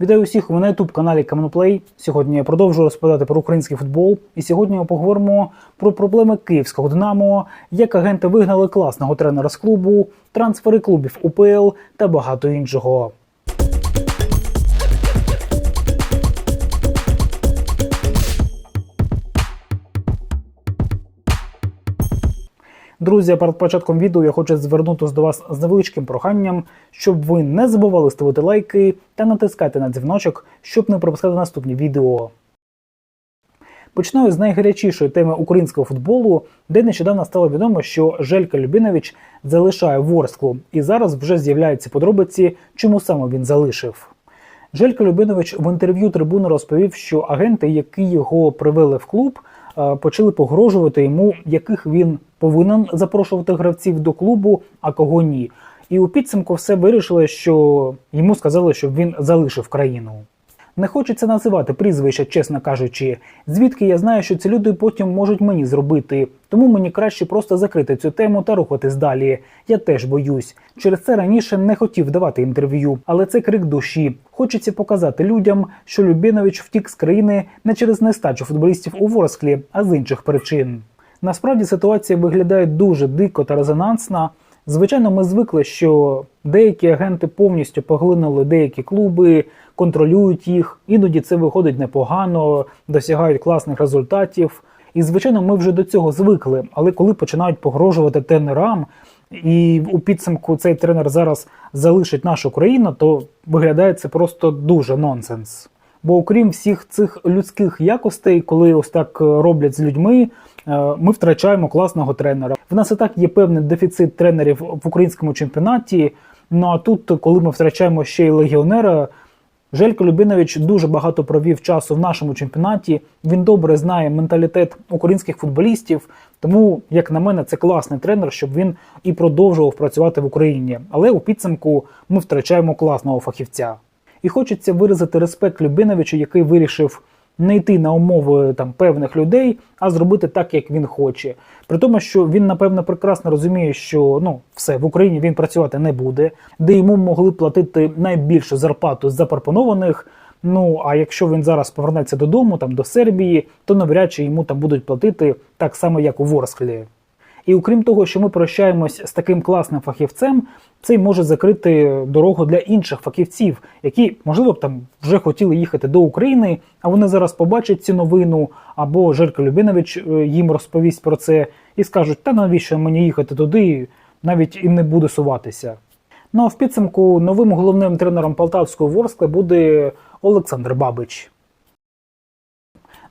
Вітаю усіх ви на youtube каналі Камноплей. Сьогодні я продовжую розповідати про український футбол. І сьогодні ми поговоримо про проблеми київського Динамо, як агенти вигнали класного тренера з клубу, трансфери клубів УПЛ та багато іншого. Друзі, перед початком відео я хочу звернутися до вас з невеличким проханням, щоб ви не забували ставити лайки та натискати на дзвіночок, щоб не пропускати наступні відео. Починаю з найгарячішої теми українського футболу, де нещодавно стало відомо, що Желька Любінович залишає Ворсклу, і зараз вже з'являються подробиці, чому саме він залишив. Желька Любинович в інтерв'ю трибуни розповів, що агенти, які його привели в клуб, почали погрожувати йому, яких він повинен запрошувати гравців до клубу, а кого ні. І у підсумку все вирішили, що йому сказали, щоб він залишив країну. Не хочеться називати прізвища, чесно кажучи, звідки я знаю, що ці люди потім можуть мені зробити. Тому мені краще просто закрити цю тему та рухатись далі. Я теж боюсь. Через це раніше не хотів давати інтерв'ю, але це крик душі. Хочеться показати людям, що Любінович втік з країни не через нестачу футболістів у Ворсклі, а з інших причин. Насправді ситуація виглядає дуже дико та резонансна. Звичайно, ми звикли, що деякі агенти повністю поглинули деякі клуби, контролюють їх. Іноді це виходить непогано, досягають класних результатів. І звичайно, ми вже до цього звикли. Але коли починають погрожувати тренерам, і у підсумку цей тренер зараз залишить нашу країну, то виглядає це просто дуже нонсенс. Бо окрім всіх цих людських якостей, коли ось так е, роблять з людьми, е, ми втрачаємо класного тренера. В нас і так є певний дефіцит тренерів в українському чемпіонаті. Ну а тут, коли ми втрачаємо ще й легіонера, Желько Любинович дуже багато провів часу в нашому чемпіонаті. Він добре знає менталітет українських футболістів. Тому, як на мене, це класний тренер, щоб він і продовжував працювати в Україні. Але у підсумку ми втрачаємо класного фахівця. І хочеться виразити респект Любиновичу, який вирішив не йти на умови там певних людей, а зробити так, як він хоче. При тому, що він напевно прекрасно розуміє, що ну все в Україні він працювати не буде, де йому могли платити найбільшу зарплату з запропонованих. Ну а якщо він зараз повернеться додому, там до Сербії, то навряд чи йому там будуть платити так само, як у Ворсклі. І окрім того, що ми прощаємось з таким класним фахівцем, це й може закрити дорогу для інших фахівців, які, можливо, там вже хотіли їхати до України, а вони зараз побачать цю новину, або Жерко Любинович е, їм розповість про це і скажуть, та навіщо мені їхати туди, навіть і не буду суватися. Ну а в підсумку новим головним тренером Полтавської Ворскли буде Олександр Бабич.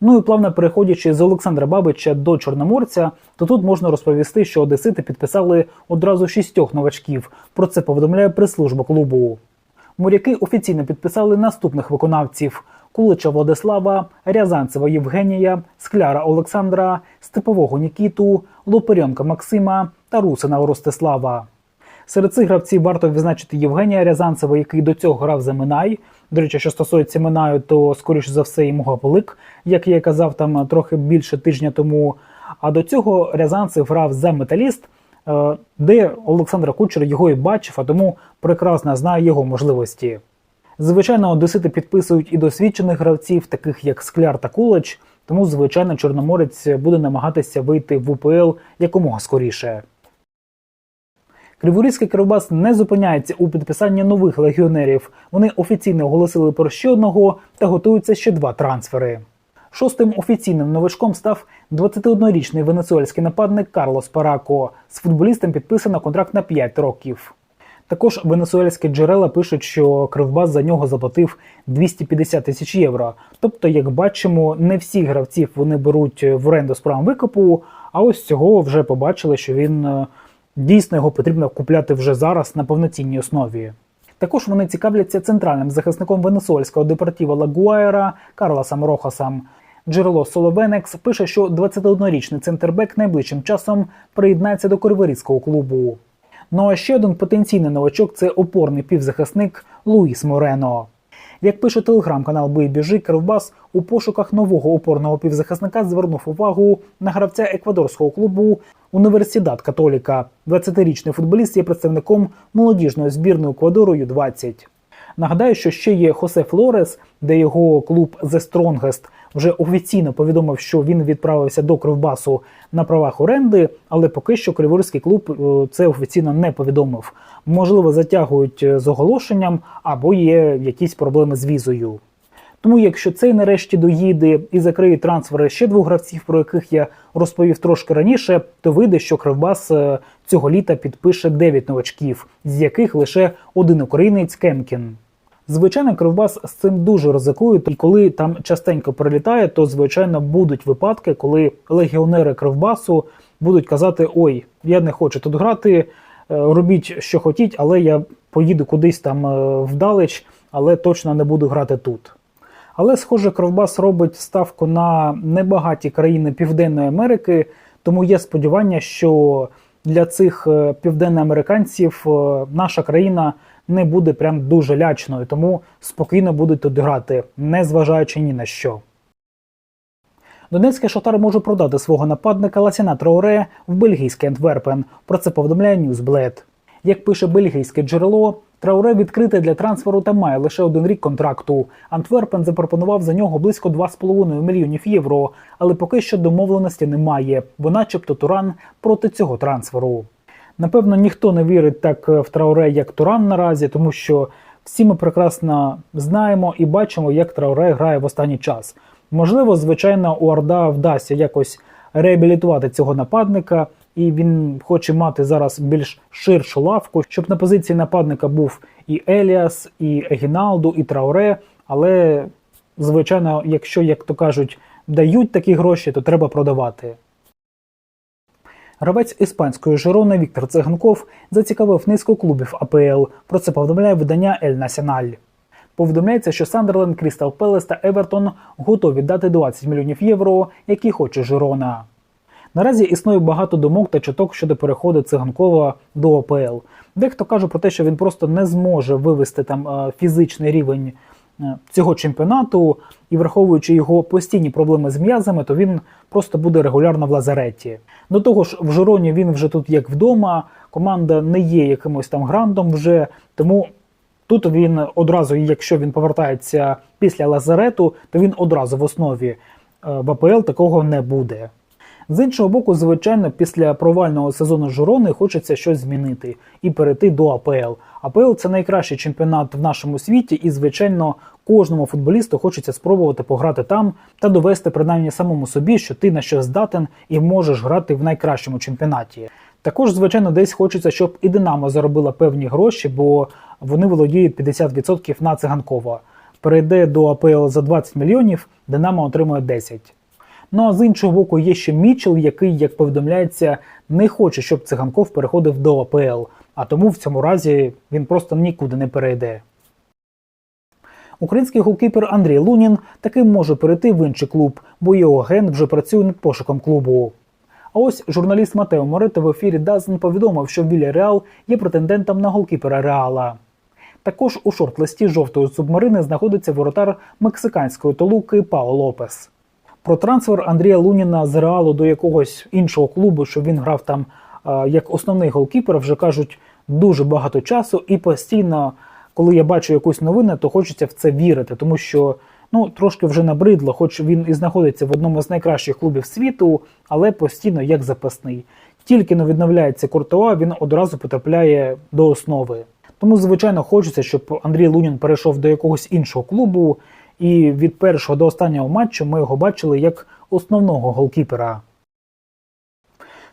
Ну і плавно переходячи з Олександра Бабича до Чорноморця, то тут можна розповісти, що одесити підписали одразу шістьох новачків. Про це повідомляє прес-служба клубу. Моряки офіційно підписали наступних виконавців: Кулича Владислава, Рязанцева Євгенія, Скляра Олександра, Степового Нікіту, Лопарьонка Максима та Русина Ростислава. Серед цих гравців варто відзначити Євгенія Рязанцева, який до цього грав за Минай. До речі, що стосується Минаю, то скоріш за все йому гавелик, як я казав там трохи більше тижня тому. А до цього Рязанцев грав за металіст, е, де Олександр Кучер його і бачив, а тому прекрасно знає його можливості. Звичайно, одесити підписують і досвідчених гравців, таких як Скляр та Кулач, тому, звичайно, Чорноморець буде намагатися вийти в УПЛ якомога скоріше. Криворізький Кривбас не зупиняється у підписанні нових легіонерів. Вони офіційно оголосили про ще одного та готуються ще два трансфери. Шостим офіційним новачком став 21-річний венесуельський нападник Карлос Парако. З футболістом підписано контракт на 5 років. Також венесуельські джерела пишуть, що Кривбас за нього заплатив 250 тисяч євро. Тобто, як бачимо, не всіх гравців вони беруть в оренду з правом викупу, а ось цього вже побачили, що він е, дійсно його потрібно купляти вже зараз на повноцінній основі. Також вони цікавляться центральним захисником венесуельського депортіва Лагуайра Карлосом Рохасом. Джерело Соловенекс пише, що 21-річний центрбек найближчим часом приєднається до криворізького клубу. Ну а ще один потенційний новачок це опорний півзахисник Луїс Морено. Як пише телеграм-канал Бейбіжи, Кривбас у пошуках нового опорного півзахисника звернув увагу на гравця еквадорського клубу Універсідат Католіка. 20-річний футболіст є представником молодіжної збірної Еквадору Ю-20. Нагадаю, що ще є Хосе Флорес, де його клуб The Strongest вже офіційно повідомив, що він відправився до Кривбасу на правах оренди, але поки що Криворізький клуб е, це офіційно не повідомив. Можливо, затягують е, з оголошенням або є якісь проблеми з візою. Тому, якщо цей нарешті доїде і закриє трансфери ще двох гравців, про яких я розповів трошки раніше, то вийде, що Кривбас е, цього літа підпише 9 новачків, з яких лише один українець Кемкін. Звичайно, Кривбас з цим дуже ризикує, і коли там частенько прилітає, то звичайно будуть випадки, коли легіонери Кривбасу будуть казати: Ой, я не хочу тут грати, е, робіть, що хотіть, але я поїду кудись там е, вдалеч, але точно не буду грати тут. Але, схоже, Кровбас робить ставку на небагаті країни Південної Америки, тому є сподівання, що для цих е, південноамериканців наша країна не буде прям дуже лячною, тому спокійно будуть тут грати, не зважаючи ні на що. Донецький шатар може продати свого нападника Ласіна Траоре в бельгійський Антверпен. Про це повідомляє Newsblad. Як пише бельгійське джерело, Трауре відкрите для трансферу та має лише один рік контракту. Антверпен запропонував за нього близько 2,5 мільйонів євро, але поки що домовленості немає, бо, начебто, Туран проти цього трансферу. Напевно, ніхто не вірить так в Трауре, як Туран наразі, тому що всі ми прекрасно знаємо і бачимо, як Трауре грає в останній час. Можливо, звичайно, у Орда вдасться якось реабілітувати цього нападника, і він хоче мати зараз більш ширшу лавку, щоб на позиції нападника був і Еліас, і Егіналду, і Трауре. Але, звичайно, якщо, як то кажуть, дають такі гроші, то треба продавати. Гравець іспанської Жирони Віктор Циганков зацікавив низку клубів АПЛ. Про це повідомляє видання Ель Національ. Повідомляється, що Сандерленд, Крістал Пелес та Евертон готові дати 20 мільйонів євро, які хоче Жирона. Наразі існує багато думок та чуток щодо переходу циганкова до ОПЛ. Дехто каже про те, що він просто не зможе вивести там е, фізичний рівень цього чемпіонату, і враховуючи його постійні проблеми з м'язами, то він просто буде регулярно в лазареті. До того ж, в Жироні він вже тут як вдома. Команда не є якимось там грандом вже, тому тут він одразу, якщо він повертається після лазарету, то він одразу в основі е, в АПЛ такого не буде. З іншого боку, звичайно, після провального сезону Жирони хочеться щось змінити і перейти до АПЛ. АПЛ це найкращий чемпіонат в нашому світі, і, звичайно, кожному футболісту хочеться спробувати пограти там та довести принаймні самому собі, що ти на що здатен і можеш грати в найкращому чемпіонаті. Також, звичайно, десь хочеться, щоб і Динамо заробила певні гроші, бо вони володіють 50% на циганкова. Перейде до АПЛ за 20 мільйонів, Динамо отримує 10. Ну а з іншого боку, є ще Мічел, який, як повідомляється, не хоче, щоб циганков переходив до АПЛ, а тому в цьому разі він просто нікуди не перейде. Український голкіпер Андрій Лунін таки може перейти в інший клуб, бо його агент вже працює над пошуком клубу. А ось журналіст Матео Морето в ефірі Дазен повідомив, що Вілля Реал є претендентом на голкіпера Реала. Також у шорт-листі жовтої субмарини знаходиться воротар мексиканської толуки Пао Лопес. Про трансфер Андрія Луніна з Реалу до якогось іншого клубу, що він грав там як основний голкіпер, вже кажуть дуже багато часу, і постійно, коли я бачу якусь новину, то хочеться в це вірити, тому що ну трошки вже набридло, хоч він і знаходиться в одному з найкращих клубів світу, але постійно як запасний. Тільки не відновляється Куртуа, він одразу потрапляє до основи. Тому, звичайно, хочеться, щоб Андрій Лунін перейшов до якогось іншого клубу. І від першого до останнього матчу ми його бачили як основного голкіпера.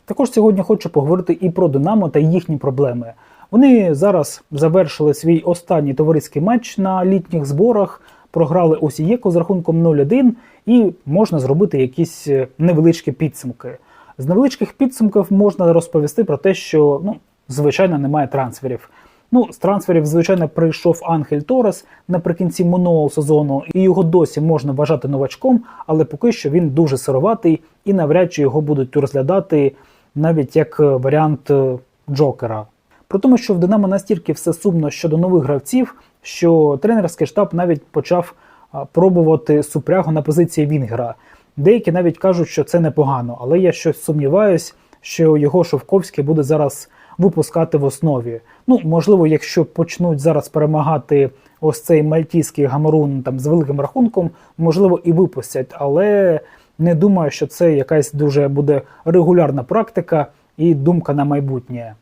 Також сьогодні хочу поговорити і про Динамо та їхні проблеми. Вони зараз завершили свій останній товариський матч на літніх зборах, програли Осієко з рахунком 0-1 і можна зробити якісь е, невеличкі підсумки. З невеличких підсумків можна розповісти про те, що ну, звичайно немає трансферів. Ну, з трансферів, звичайно, прийшов Ангель Торес наприкінці минулого сезону, і його досі можна вважати новачком, але поки що він дуже сироватий і навряд чи його будуть розглядати навіть як варіант е, Джокера. Про тому, що в Динамо настільки все сумно щодо нових гравців, що тренерський штаб навіть почав пробувати супрягу на позиції Вінгера. Деякі навіть кажуть, що це непогано, але я щось сумніваюсь, що його Шовковський буде зараз випускати в основі. Ну, можливо, якщо почнуть зараз перемагати ось цей мальтійський гамарун там з великим рахунком, можливо, і випустять, але не думаю, що це якась дуже буде регулярна практика і думка на майбутнє.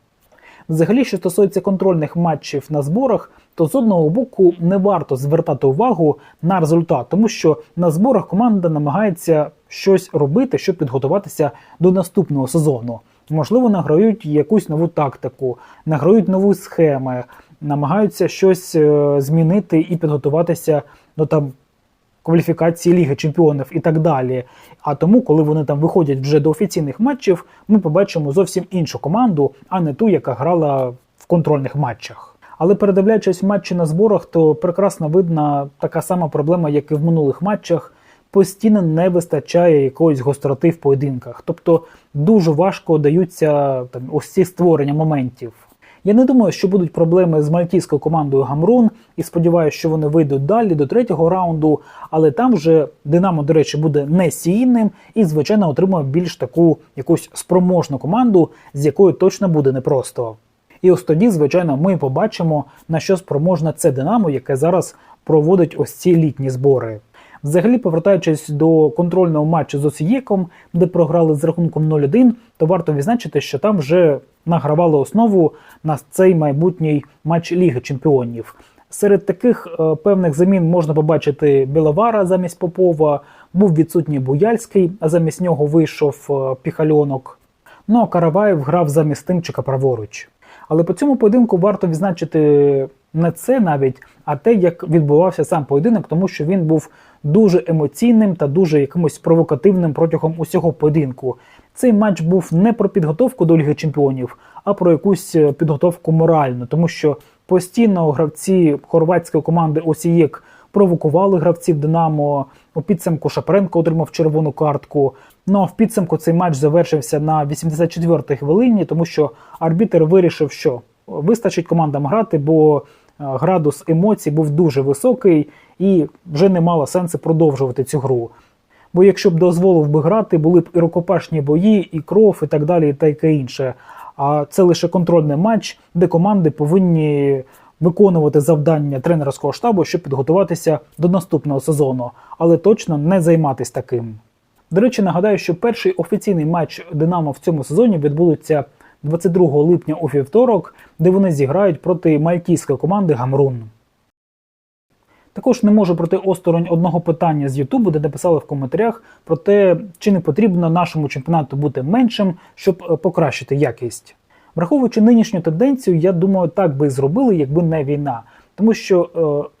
Взагалі, що стосується контрольних матчів на зборах, то з одного боку не варто звертати увагу на результат, тому що на зборах команда намагається щось робити, щоб підготуватися до наступного сезону. Можливо, награють якусь нову тактику, награють нові схеми, намагаються щось е, змінити і підготуватися до там кваліфікації Ліги Чемпіонів і так далі. А тому, коли вони там виходять вже до офіційних матчів, ми побачимо зовсім іншу команду, а не ту, яка грала в контрольних матчах. Але передивляючись матчі на зборах, то прекрасно видна така сама проблема, як і в минулих матчах. Постійно не вистачає якоїсь гостроти в поєдинках, тобто дуже важко даються там ось ці створення моментів. Я не думаю, що будуть проблеми з мальтійською командою Гамрун, і сподіваюся, що вони вийдуть далі до третього раунду. Але там вже Динамо, до речі, буде не сійним і, звичайно, отримує більш таку якусь спроможну команду, з якою точно буде непросто. І ось тоді, звичайно, ми побачимо, на що спроможне це Динамо, яке зараз проводить ось ці літні збори. Взагалі, повертаючись до контрольного матчу з Осієком, де програли з рахунком 0-1, то варто відзначити, що там вже награвали основу на цей майбутній матч Ліги Чемпіонів. Серед таких е, певних замін можна побачити Біловара замість Попова, був відсутній Буяльський, а замість нього вийшов е, Піхальонок. Ну а Караваєв грав замість Тимчика праворуч. Але по цьому поєдинку варто відзначити не це навіть, а те, як відбувався сам поєдинок, тому що він був дуже емоційним та дуже якимось провокативним протягом усього поєдинку. Цей матч був не про підготовку до Ліги Чемпіонів, а про якусь е, підготовку моральну, тому що постійно гравці хорватської команди Осієк провокували гравців Динамо. У підсумку Шапренко отримав червону картку. Ну а в підсумку цей матч завершився на 84-й хвилині, тому що арбітер вирішив, що вистачить командам грати, бо градус емоцій був дуже високий і вже не мало сенсу продовжувати цю гру. Бо якщо б дозволив би грати, були б і рукопашні бої, і кров, і так далі, і таке інше. А це лише контрольний матч, де команди повинні виконувати завдання тренерського штабу, щоб підготуватися до наступного сезону, але точно не займатися таким. До речі, нагадаю, що перший офіційний матч Динамо в цьому сезоні відбудеться 22 липня у вівторок, де вони зіграють проти мальтійської команди Гамрун. Також не можу проти осторонь одного питання з Ютубу, де написали в коментарях про те, чи не потрібно нашому чемпіонату бути меншим, щоб е, покращити якість. Враховуючи нинішню тенденцію, я думаю, так би зробили, якби не війна. Тому що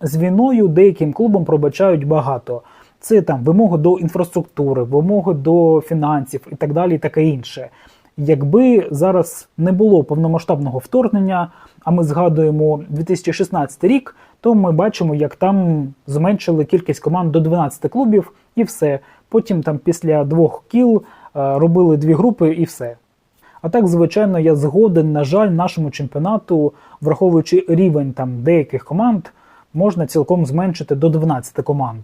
е, з війною деяким клубам пробачають багато. Це там вимоги до інфраструктури, вимоги до фінансів і так далі, і таке інше. Якби зараз не було повномасштабного вторгнення, а ми згадуємо 2016 рік, то ми бачимо, як там зменшили кількість команд до 12 клубів, і все. Потім там після двох кіл е, робили дві групи і все. А так, звичайно, я згоден, на жаль, нашому чемпіонату, враховуючи рівень там деяких команд, можна цілком зменшити до 12 команд.